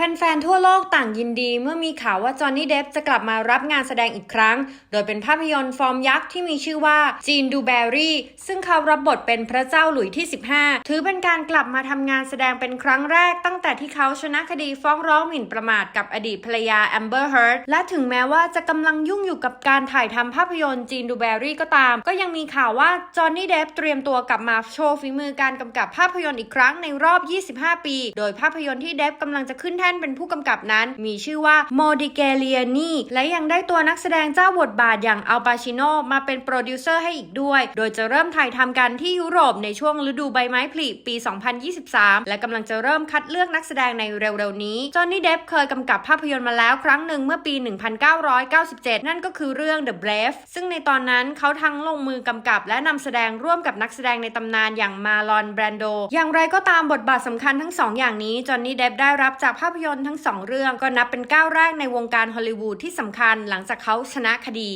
แฟน ๆ ทั่วโลกต่างยินดีเมื่อมีข่าวว่าจอห์นนี่เดฟจะกลับมารับงานแสดงอีกครั้ง โดยเป็นภาพยนตร์ฟอร์มยักษ์ที่มีชื่อว่าจีนดูแบรี่ ซึ่งเขารับบทเป็นพระเจ้าหลุยที่ 15 ถือเป็นการกลับมาทำงานแสดงเป็นครั้งแรก ตั้งแต่ที่เขาชนะคดีฟ้องร้องหมิ่นประมาทกับอดีตภรรยาแอมเบอร์เฮิร์ตและถึงแม้ว่าจะกำลังยุ่งอยู่กับการถ่ายทำภาพยนตร์จีนดูแบรี่ก็ตาม ก็ยังมีข่าวว่าจอห์นนี่เดฟเตรียมตัวกลับมาโชว์ฝีมือการกำกับภาพยนตร์อีกครั้งในรอบ 25 ปี โดยภาพยนตร์ที่เดฟกำลังจะขึ้นแท่นเป็นผู้กำกับนั้น มีชื่อว่าโมดิเกเลียนีและยังได้ตัวนักแสดงเจ้าบทบาทอย่างอัลปาชิโนมาเป็นโปรดิวเซอร์ให้อีกด้วย โดยจะเริ่มถ่ายทำกันที่ยุโรปในช่วงฤดูใบไม้ผลิปี 2023 และกำลังจะเริ่มคัดเลือกนักแสดงในเร็วๆนี้จอห์นนี่เดฟเคยกำกับภาพยนตร์มาแล้วครั้งหนึ่งเมื่อปี 1997 นั่นก็คือเรื่อง The Brave ซึ่งในตอนนั้นเขาทั้งลงมือกำกับและนำแสดงร่วมกับนักแสดงในตำนานอย่างมาลอนแบรนโด อย่างไรก็ตามบทบาทสำคัญทั้งสองอย่างนี้จอห์นนี่เดฟได้รับจากภาพยนตร์ทั้งสองเรื่องก็นับเป็นก้าวแรกในวงการฮอลลีวูดที่สำคัญหลังจากเขาชนะคดี